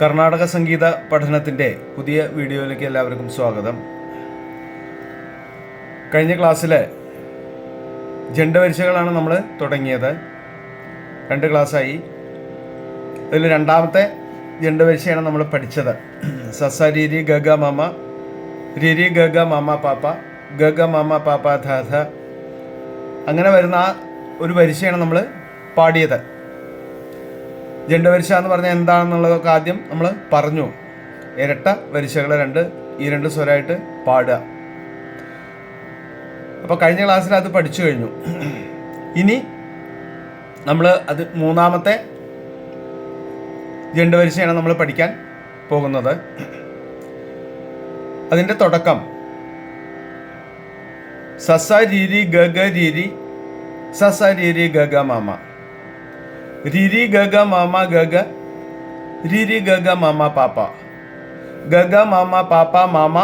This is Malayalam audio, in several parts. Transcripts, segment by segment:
കർണാടക സംഗീത പഠനത്തിന്റെ പുതിയ വീഡിയോയിലേക്ക് എല്ലാവർക്കും സ്വാഗതം. കഴിഞ്ഞ ക്ലാസ്സിലെ ജണ്ടവരിശകളാണ് നമ്മൾ തുടങ്ങിയത്. രണ്ട് ക്ലാസ്സായി. അതിൽ രണ്ടാമത്തെ ജണ്ടവരിശയാണ് നമ്മൾ പഠിച്ചത്. സസ രീരി ഗഗ മാമ രീരി ഗഗ മാമ പാപ്പ ഗഗ മാമ പാപ്പ ധ അങ്ങനെ വരുന്ന ഒരു വരിശയാണ് നമ്മൾ പാടിയത്. ജണ്ടവരിശ എന്ന് പറഞ്ഞാൽ എന്താണെന്നുള്ളതൊക്കെ ആദ്യം നമ്മൾ പറഞ്ഞു. ഇരട്ട വരിശകൾ രണ്ട് ഈ രണ്ട് സ്വരമായിട്ട് പാടുക. അപ്പോൾ കഴിഞ്ഞ ക്ലാസ്സിൽ അത് പഠിച്ചു കഴിഞ്ഞു. ഇനി നമ്മൾ അത് മൂന്നാമത്തെ ജണ്ടവരിശയാണ് നമ്മൾ പഠിക്കാൻ പോകുന്നത്. അതിന്റെ തുടക്കം. സസ രീരി ഗഗ രീരി സസ രീരി ഗഗ മാമ. റിരി ഗഗ മാമ ഗഗ രിരി ഗഗ മാമ പാപ്പ ഗഗ മാമ പാപ്പ മാമ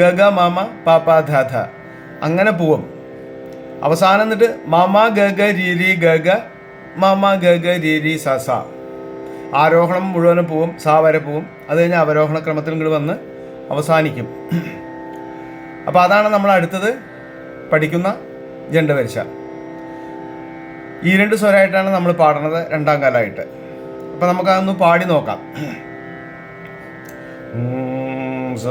ഗഗ മാമ പാപ്പ ധാധ അങ്ങനെ പോവും. അവസാനം എന്നിട്ട് മാമ ഗഗ രിരി ഗഗ മാമ ഗഗ രിരി സ സ ആരോഹണം മുഴുവനും പോവും സാ വരെ പോവും. അത് കഴിഞ്ഞ് അവരോഹണ ക്രമത്തിൽ ഇങ്ങോട്ട് വന്ന് അവസാനിക്കും. അപ്പോൾ അതാണ് നമ്മൾ അടുത്തത് പഠിക്കുന്ന ജണ്ടവരിശ ഈ രണ്ട് സ്വരമായിട്ടാണ് നമ്മൾ പാടുന്നത് രണ്ടാം കാലമായിട്ട്. അപ്പം നമുക്കതൊന്ന് പാടി നോക്കാം. ഉം, സ,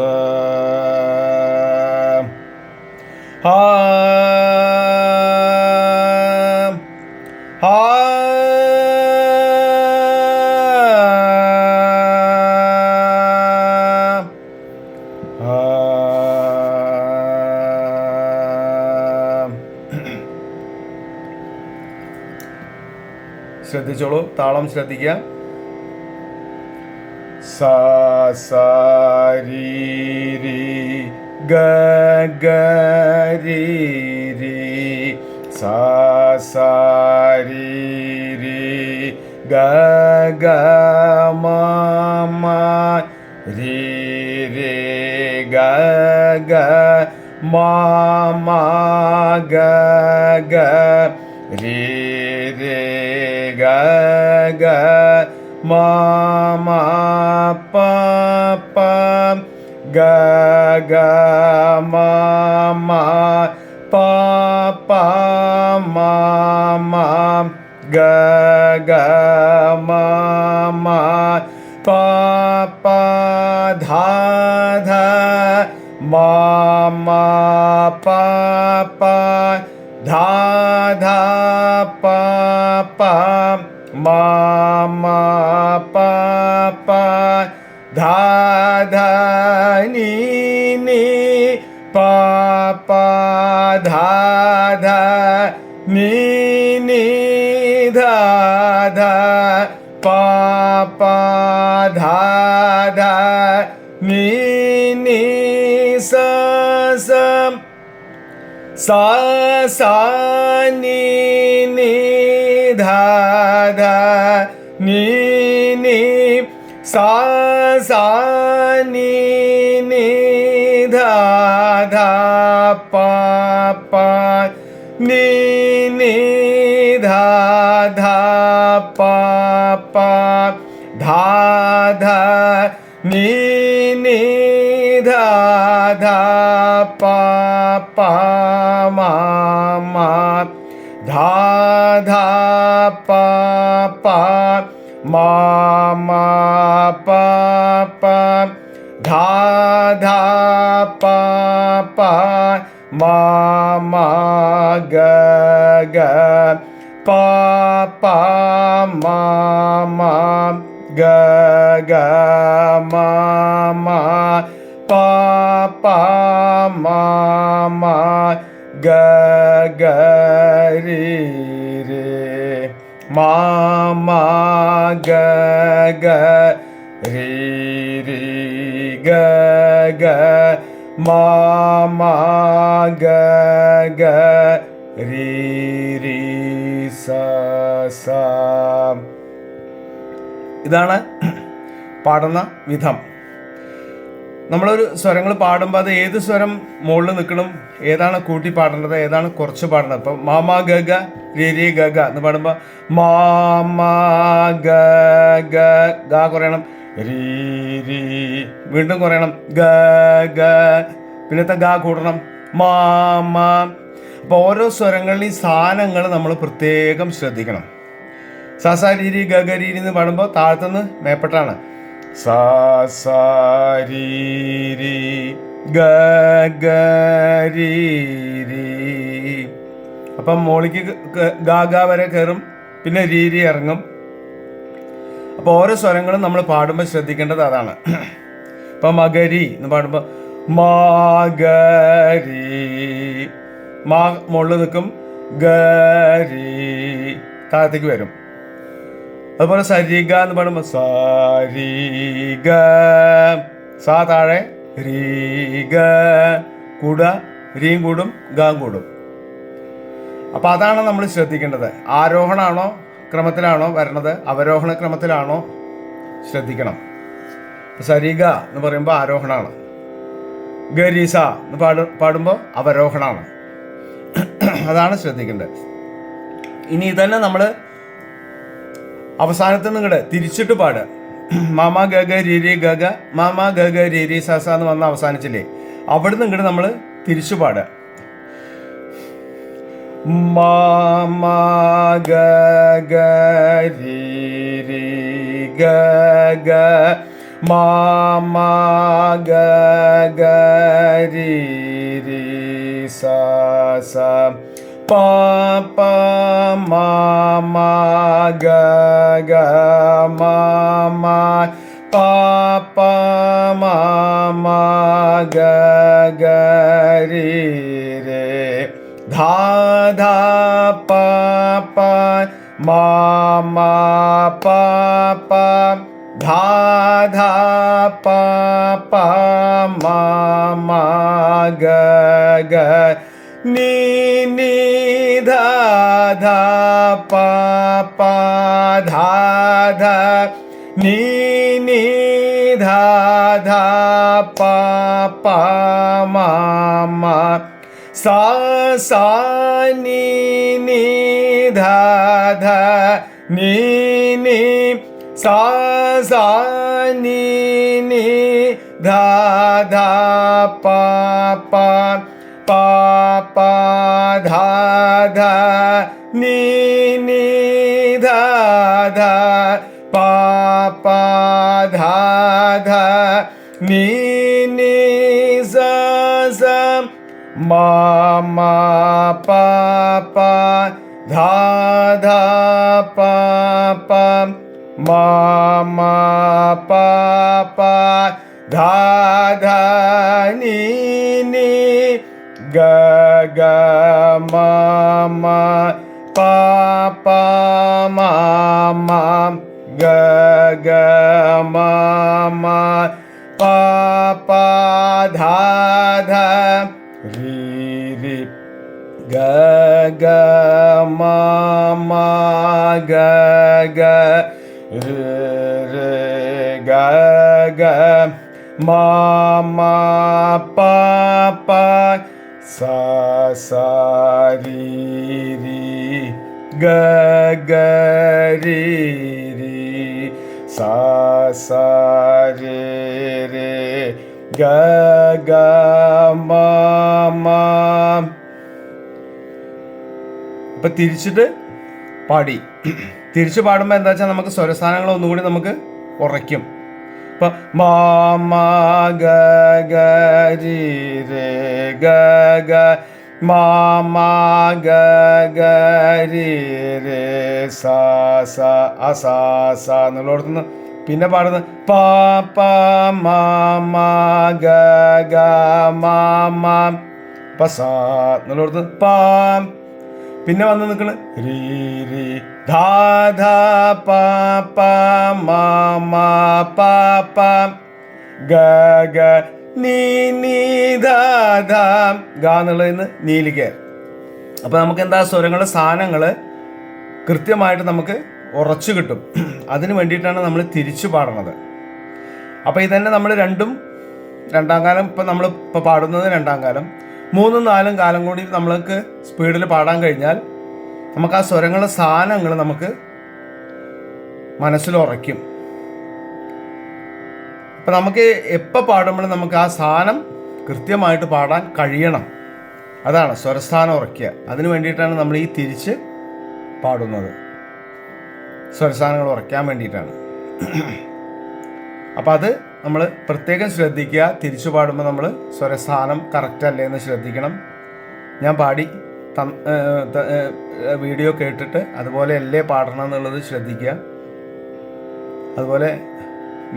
ശ്രദ്ധിച്ചോളൂ. താളം ശ്രദ്ധിക്കുക. സ സ രി രി ഗ ഗ രി രി. സ സ രി രി ഗ ഗ മ ഗ ഗ രി ഗ ഗ മ മ പ പ ഗ ഗ മ മ പ പ മ മ ഗ ഗ മ മ പ പ ധ ധ മ മ പ പ ധ pa ma ma pa pa dha dha ni ni pa pa dha dha ni ni dha dha pa pa dha dha ni ni sa sa sa sa ni ni धा धा नी नी सा सा नी नी धा धा पा पा नी नी धा धा पा पा धा धा नी नी धा धा पा पा मा मा धा धा pa pa ma ma pa pa dha dha pa pa ma ma ga ga pa pa ga ga ma ma pa ga ga ri ഗ ഹീരി ഗ ഗ ഇതാണ് പാടുന്ന വിധം. നമ്മളൊരു സ്വരങ്ങൾ പാടുമ്പോൾ അത് ഏത് സ്വരം മുകളിൽ നിൽക്കണം ഏതാണ് കൂട്ടി പാടേണ്ടത് ഏതാണ് കുറച്ച് പാടേണ്ടത്? ഇപ്പം മാമ ഗഗ രീരി ഗഗ എന്ന് പാടുമ്പോൾ മാമ ഗ ഗ ഗ കുറയണം. രീ വീണ്ടും കുറയണം. ഗ ഗ പിന്നത്തെ ഗ കൂടണം. മാമ അപ്പോൾ ഓരോ സ്വരങ്ങളിലെയും സാധനങ്ങൾ നമ്മൾ പ്രത്യേകം ശ്രദ്ധിക്കണം. സസാരീരി സ രീ രീ ഗ ഗ രീ രീ എന്ന് പാടുമ്പോൾ താഴത്തുനിന്ന് മേപ്പെട്ടാണ്. സ സ രീ രീ ഗ ഗ രീ രീ അപ്പം മോളിക്ക് ക- ഗ ഗ വരെ കയറും പിന്നെ രീ രീ ഇറങ്ങും. അപ്പോൾ ഓരോ സ്വരങ്ങളും നമ്മൾ പാടുമ്പോൾ ശ്രദ്ധിക്കേണ്ടത് അതാണ്. ഇപ്പം മകരി എന്ന് പാടുമ്പോൾ മാഗരി. മാ മുകളിൽ നിൽക്കും ഗരി. താഴത്തേക്ക് വരും. അതുപോലെ സരിഗ എന്ന് പറയുമ്പോൾ സരിഗ. സാ താഴെ രീഗ. കൂട രീം കൂടും ഗാം കൂടും. അപ്പോൾ അതാണ് നമ്മൾ ശ്രദ്ധിക്കേണ്ടത്. ആരോഹണമാണോ ക്രമത്തിലാണോ വരണത്? അവരോഹണ ക്രമത്തിലാണോ ശ്രദ്ധിക്കണം. സരിഗ എന്ന് പറയുമ്പോൾ ആരോഹണമാണ് ഗരീസ എന്ന് പാടു പാടുമ്പോൾ അവരോഹണമാണ് അതാണ് ശ്രദ്ധിക്കേണ്ടത്. ഇനി ഇതന്നെ നമ്മൾ അവസാനത്ത് നിങ്ങളുടെ തിരിച്ചിട്ട് പാടുക മാമ ഗഗ രീരി ഗഗ മാമ ഗഗ രീരി സസ എന്ന് വന്ന് അവസാനിച്ചില്ലേ? അവിടെ നിങ്ങൾ നമ്മൾ തിരിച്ചു പാടുക മാമ ഗഗ രീരി ഗഗ മാമ ഗഗ സസ pa pa ma ma ga ga ma ma pa pa ma ma ga ga re re dha dha pa pa ma ma pa pa dha dha pa pa ma ma ga ga नीनी ध पापा धा पा नीनी धा पा सा नी नी ध नीनी नी सा नी नि धा पापा ধা ধা নি নি ধা ধা পা পা ধা ধা নি নি জা জা মা মা পা পা ধা ধা পা পা মা মা পা পা ধা ধা নি নি গা ma ma pa pa ma ma ga ga ma ma pa pa dha dha ri ri ga ga ma ma ga ga re re ga ga ma ma pa pa sa sa ri ri ga ga ri ri sa sa ga ga ma ma ഇപ്പൊ തിരിച്ചിട്ട് പാടി. തിരിച്ചു പാടുമ്പോൾ എന്താ വെച്ചാൽ നമുക്ക് സ്വരസ്ഥാനങ്ങൾ ഒന്നുകൂടി നമുക്ക് ഉറയ്ക്കും ഇപ്പൊ മാ മാ ഗ ഗ രി ഗ ഗ ഗ ഗ രി രേ സാ സ അസ സാ സ എന്നുള്ളിടത്ത് പിന്നെ പാടുന്നത് പാ പാ മാ ഗ ഗ മാ മാ പ സ എന്നുള്ളിടത്ത് പാം പിന്നെ വന്ന് നിൽക്കണ്. രീ രീ പ പ മാ മാ പാ പാ ഗ ഗ നീ നീ ധാ ധാ നീലിക്ക് അപ്പോൾ നമുക്ക് എന്താ സ്വരങ്ങൾ സാധനങ്ങൾ കൃത്യമായിട്ട് നമുക്ക് ഉറച്ചു കിട്ടും. അതിന് വേണ്ടിയിട്ടാണ് നമ്മൾ തിരിച്ചു പാടുന്നത്. അപ്പോൾ ഇതന്നെ നമ്മൾ രണ്ടും രണ്ടാം കാലം ഇപ്പം നമ്മൾ ഇപ്പോൾ പാടുന്നത് രണ്ടാം കാലം. മൂന്നും നാലും കാലം കൂടി നമ്മൾക്ക് സ്പീഡിൽ പാടാൻ കഴിഞ്ഞാൽ നമുക്ക് ആ സ്വരങ്ങളുടെ സ്ഥാനങ്ങൾ നമുക്ക് മനസ്സിൽ ഉറയ്ക്കും. അപ്പം നമുക്ക് എപ്പോൾ പാടുമ്പോഴും നമുക്ക് ആ സ്ഥാനം കൃത്യമായിട്ട് പാടാൻ കഴിയണം. അതാണ് സ്വരസ്ഥാനം ഉറക്കുക അതിന് വേണ്ടിയിട്ടാണ് നമ്മൾ ഈ തിരിച്ച് പാടുന്നത്. സ്വരസ്ഥാനങ്ങൾ ഉറയ്ക്കാൻ വേണ്ടിയിട്ടാണ്. അപ്പം അത് നമ്മൾ പ്രത്യേകം ശ്രദ്ധിക്കുക. തിരിച്ചു പാടുമ്പോൾ നമ്മൾ സ്വരസ്ഥാനം കറക്റ്റ് അല്ലേ എന്ന് ശ്രദ്ധിക്കണം. ഞാൻ പാടി വീഡിയോ കേട്ടിട്ട് അതുപോലെ അല്ലേ പാടണം എന്നുള്ളത് ശ്രദ്ധിക്കുക. അതുപോലെ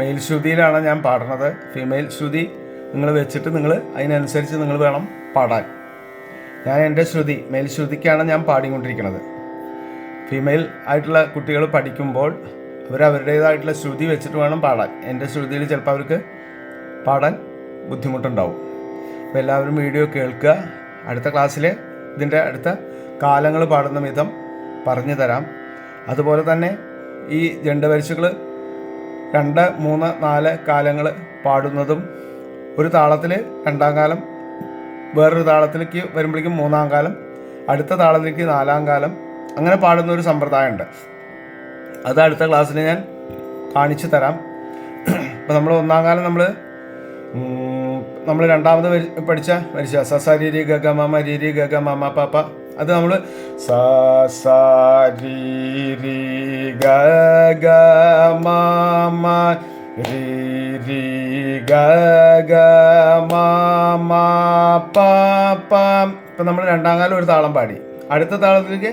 മെയിൽ ശ്രുതിയിലാണ് ഞാൻ പാടുന്നത്. ഫീമെയിൽ ശ്രുതി നിങ്ങൾ വെച്ചിട്ട് നിങ്ങൾ അതിനനുസരിച്ച് നിങ്ങൾ വേണം പാടാൻ. ഞാൻ എന്റെ ശ്രുതി മെയിൽ ശ്രുതിക്കാണ് ഞാൻ പാടിക്കൊണ്ടിരിക്കുന്നത്. ഫീമെയിൽ ആയിട്ടുള്ള കുട്ടികൾ പഠിക്കുമ്പോൾ അവർ അവരുടേതായിട്ടുള്ള ശ്രുതി വെച്ചിട്ട് വേണം പാടാൻ. എന്റെ ശ്രുതിയിൽ ചിലപ്പോൾ അവർക്ക് പാടാൻ ബുദ്ധിമുട്ടുണ്ടാവും. അപ്പോൾ എല്ലാവരും വീഡിയോ കേൾക്കുക. അടുത്ത ക്ലാസ്സിൽ ഇതിന്റെ അടുത്ത കാലങ്ങൾ പാടുന്ന വിധം പറഞ്ഞു തരാം. അതുപോലെ തന്നെ ഈ ജണ്ടവരിശകൾ രണ്ട് മൂന്ന് നാല് കാലങ്ങൾ പാടുന്നതും ഒരു താളത്തിൽ രണ്ടാം കാലം വേറൊരു താളത്തിലേക്ക് വരുമ്പോഴേക്കും മൂന്നാം കാലം അടുത്ത താളത്തിലേക്ക് നാലാം കാലം അങ്ങനെ പാടുന്ന ഒരു സമ്പ്രദായമുണ്ട്. അത് അടുത്ത ക്ലാസ്സിൽ ഞാൻ കാണിച്ചു തരാം. ഇപ്പം നമ്മൾ ഒന്നാം കാലം നമ്മൾ നമ്മൾ രണ്ടാമത് പഠിച്ച വരിച്ച സ സ രി രി ഗ ഗ മ ഗ ഗ പ അത് നമ്മൾ സ സ രി രി ഗ ഗ മ മ ഗ ഗ പ ഇപ്പം നമ്മൾ രണ്ടാം കാലം ഒരു താളം പാടി. അടുത്ത താളത്തിലേക്ക്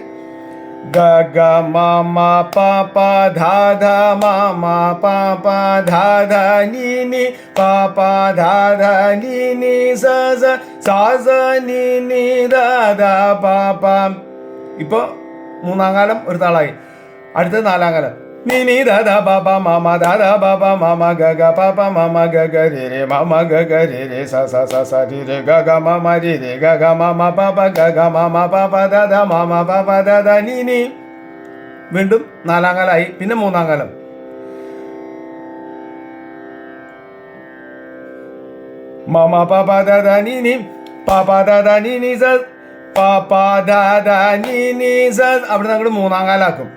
ഗ മ മ പ പ ധ ധ മ മ പ പ ധ ധ നി നി പ പ ധ ധ നി നി സ സ സ സ നി നി ധ ധ പ പ ഇപ്പോൾ മൂന്നാം കാലം ഒരു താളായി അടുത്തത് നാലാം കാലം. നി നി ധ ധ പ പ മ മ ധ ധ പ പ മ മ ഗ ഗ പ പ മ മ ഗ ഗ രി രി മ മ ഗ ഗ രി രി സ സ സ സ രി രി ഗ ഗ മ മ രി രി ഗ ഗ മ മ പ പ ഗ ഗ മ മ പ പ ധ ധ മ മ പ പ ധ ധ നി നി. വീണ്ടും നാലാം കാലമായി പിന്നെ മൂന്നാം കാലം. മമ പ പ ധ ധ നി നി പ പ ധ ധ നി നി സ പ പ ധ ധ നി നി സ. അവിടെ അങ്ങോട്ട് മൂന്നാം കാലാക്കും.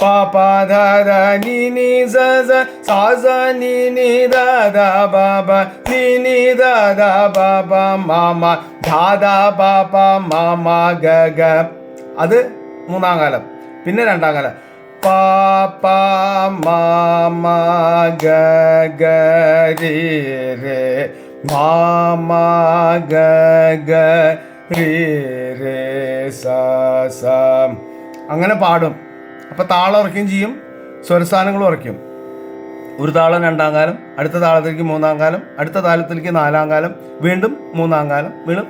പ പ ധ ധ നി നി സ സ സ സ നി നി ധ ധ പ പ നി നി ധ ധ പ പ മ മ ധ ധ പ പ മ മ ഗ ഗ അത് മൂന്നാം കാലം പിന്നെ രണ്ടാം കാലം പ പ മ മ ഗ ഗ രി രെ മ മ ഗ ഗ രി രെ സ സ അങ്ങനെ പാടും. അപ്പോൾ താളം ഉറക്കുകയും ചെയ്യും. സ്വരസ്ഥാനങ്ങളും ഉറക്കും ഒരു താളം രണ്ടാം കാലം അടുത്ത താളത്തിലേക്ക് മൂന്നാം കാലം അടുത്ത താളത്തിലേക്ക് നാലാം കാലം വീണ്ടും മൂന്നാം കാലം വീണ്ടും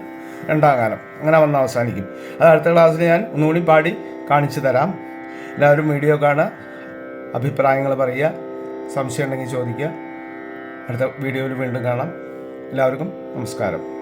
രണ്ടാം കാലം. അങ്ങനെ വന്ന് അവസാനിക്കും. അത് അടുത്ത ക്ലാസ്സിൽ ഞാൻ ഒന്നുകൂടി പാടി കാണിച്ചു തരാം. എല്ലാവരും വീഡിയോ കാണുക അഭിപ്രായങ്ങൾ പറയുക സംശയം ഉണ്ടെങ്കിൽ ചോദിക്കുക. അടുത്ത വീഡിയോയിൽ വീണ്ടും കാണാം. എല്ലാവർക്കും നമസ്കാരം.